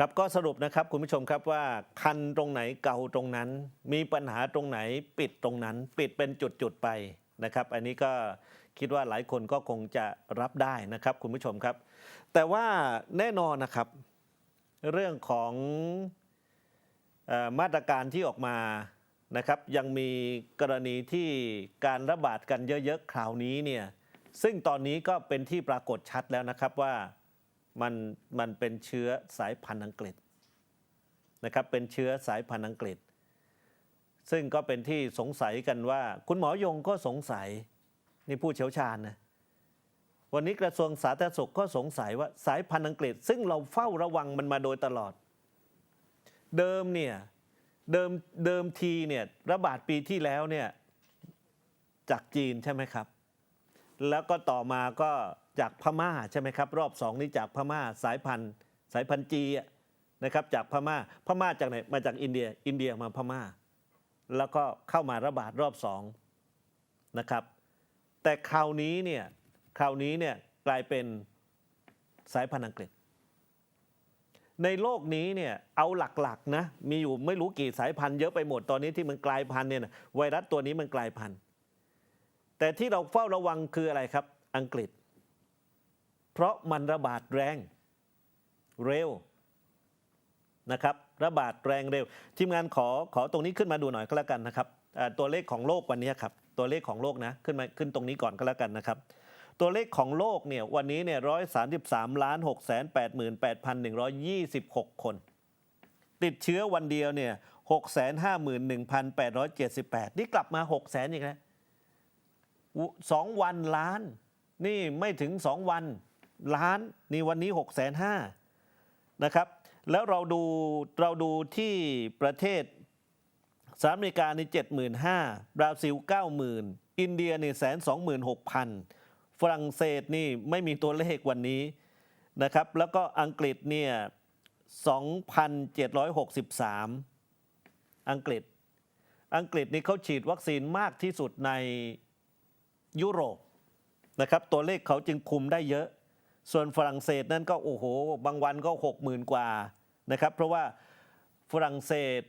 ครับก็สรุปนะครับคุณผู้ชมครับว่าคันตรงไหนเก่าตรงนั้น มีปัญหาตรงไหนปิดตรงนั้น ปิดเป็นจุดๆไปนะครับ อันนี้ก็คิดว่าหลายคนก็คงจะรับได้นะครับคุณผู้ชมครับ แต่ว่าแน่นอนนะครับ เรื่องของอมาตรการที่ออกมานะครับยังมีกรณีที่การระบาดกันเยอะๆคราวนี้เนี่ยซึ่งตอนนี้ก็เป็นที่ปรากฏชัดแล้วนะครับว่า มันมันเป็นเชื้อสายพันธุ์อังกฤษนะครับเป็นเชื้อสายพันธุ์อังกฤษ ซึ่งก็เป็นที่สงสัยกันว่า คุณหมอยงก็สงสัยนี่ผู้เชี่ยวชาญนะวันนี้กระทรวงสาธารณสุขก็สงสัยว่าสายพันธุ์อังกฤษ ซึ่งเราเฝ้าระวังมันมาโดยตลอด เดิมเนี่ยเดิมเดิมทีเนี่ยระบาดปีที่แล้วเนี่ยจากจีนใช่ไหมครับ แล้วก็ต่อมาก็ จากพม่าใช่ไหมครับ รอบสองนี้จากพม่าสายพันธุ์ สายพันธุ์จีนะครับจากพม่าพม่าจากไหนมาจากอินเดียอินเดียมาพม่า แล้วก็เข้ามาระบาดรอบสองนะครับ แต่คราวนี้เนี่ยคราวนี้เนี่ยกลายเป็นสายพันธุ์อังกฤษ ในโลกนี้เนี่ยเอาหลักๆนะมีอยู่ไม่รู้กี่สายพันธุ์เยอะไปหมดตอนนี้ที่มันกลายพันธุ์เนี่ยนะไวรัสตัวนี้มันกลายพันธุ์แต่ที่เราเฝ้าระวังคืออะไรครับ อังกฤษ เพราะมันระบาดแรงเร็วนะครับระบาดแรงเร็ว ทีมงานขอขอตรงนี้ขึ้นมาดูหน่อยก็แล้วกันนะครับตัวเลขของโลกวันนี้ครับตัวเลขของโลกนะขึ้นมาขึ้นตรงนี้ก่อนก็แล้วกันนะครับ ตัวเลขของโลกเนี่ยวันนี้เนี่ยร้อยสามสิบสามล้านหกแสนแปดหมื่นแปดพันหนึ่งร้อยยี่สิบหกคน ติดเชื้อวันเดียวเนี่ยหกแสนห้าหมื่นหนึ่งพันแปดร้อยเจ็ดสิบแปดนี่กลับมาหกแสนอีกแล้วสองวันล้าน นี่ไม่ถึงสองวัน ล้านนี่วันนี้หกแสนห้านะครับ แล้วเราดูเราดูที่ประเทศสหรัฐอเมริกาในเจ็ดหมื่นห้าบราซิลเก้าหมื่นอินเดียนี่แสนสองหมื่นหกพันฝรั่งเศสนี่ไม่มีตัวเลขวันนี้นะครับ แล้วก็อังกฤษเนี่ยสองพันเจ็ดร้อยหกสิบสามอังกฤษ อังกฤษนี่เขาฉีดวัคซีนมากที่สุดในยุโรปนะครับ ตัวเลขเขาจึงคุมได้เยอะ ส่วนฝรั่งเศสนั้นก็โอ้โห บางวันก็ 6 0,000 กว่านะครับ เพราะว่าฝรั่งเศส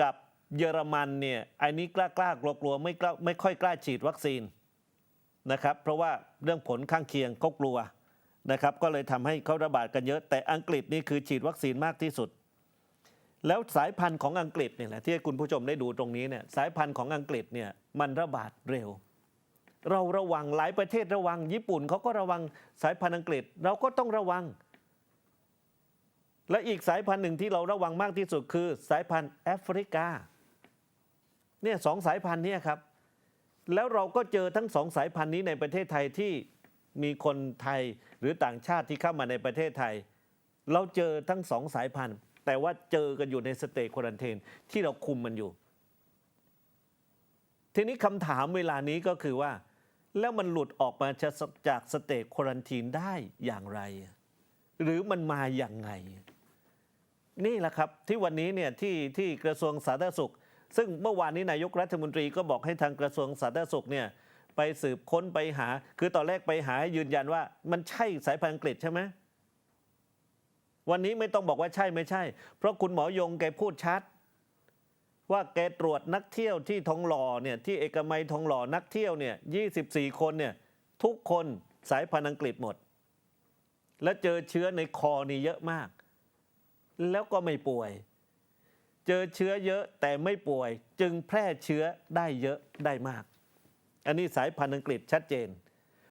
กับเยอรมันเนี่ยไอ้นี้กล้ากล้ากลัวกลัวไม่กล้าไม่ค่อยกล้าฉีดวัคซีนนะครับ เพราะว่าเรื่องผลข้างเคียงเขากลัวนะครับ ก็เลยทำให้เขาระบาดกันเยอะ แต่อังกฤษนี่คือฉีดวัคซีนมากที่สุด แล้วสายพันธุ์ของอังกฤษเนี่ยแหละที่คุณผู้ชมได้ดูตรงนี้เนี่ยสายพันธุ์ของอังกฤษเนี่ยมันระบาดเร็ว เราระวังหลายประเทศระวัง ญี่ปุ่นเขาก็ระวังสายพันธุ์อังกฤษ เราก็ต้องระวัง และอีกสายพันธุ์หนึ่งที่เราระวังมากที่สุดคือสายพันธุ์แอฟริกาเนี่ยสองสายพันธุ์เนี่ยครับ แล้วเราก็เจอทั้งสองสายพันธุ์นี้ในประเทศไทยที่มีคนไทยหรือต่างชาติที่เข้ามาในประเทศไทย เราเจอทั้งสองสายพันธุ์ แต่ว่าเจอกันอยู่ในสเตจควอนเทนที่เราคุมมันอยู่ ทีนี้คำถามเวลานี้ก็คือว่า แล้วมันหลุดออกมาจากสเตจควอรันทีนได้อย่างไร หรือมันมาอย่างไง นี่แหละครับที่วันนี้เนี่ยที่ที่กระทรวงสาธารณสุข ซึ่งเมื่อวานนี้นายกรัฐมนตรีก็บอกให้ทางกระทรวงสาธารณสุขเนี่ยไปสืบค้นไปหา คือตอนแรกไปหายืนยันว่า มันใช่สายพันธุ์อังกฤษใช่ไหมวันนี้ไม่ต้องบอกว่าใช่ไม่ใช่ เพราะคุณหมอยงแกพูดชัด ว่าแกตรวจนักเที่ยวที่ทองหล่อเนี่ยที่เอกมัยทองหล่อนักเที่ยวเนี่ย24 คนเนี่ยทุกคนสายพันธุ์อังกฤษหมด และเจอเชื้อในคอนี่เยอะมาก แล้วก็ไม่ป่วย เจอเชื้อเยอะแต่ไม่ป่วย จึงแพร่เชื้อได้เยอะได้มาก อันนี้สายพันธุ์อังกฤษชัดเจน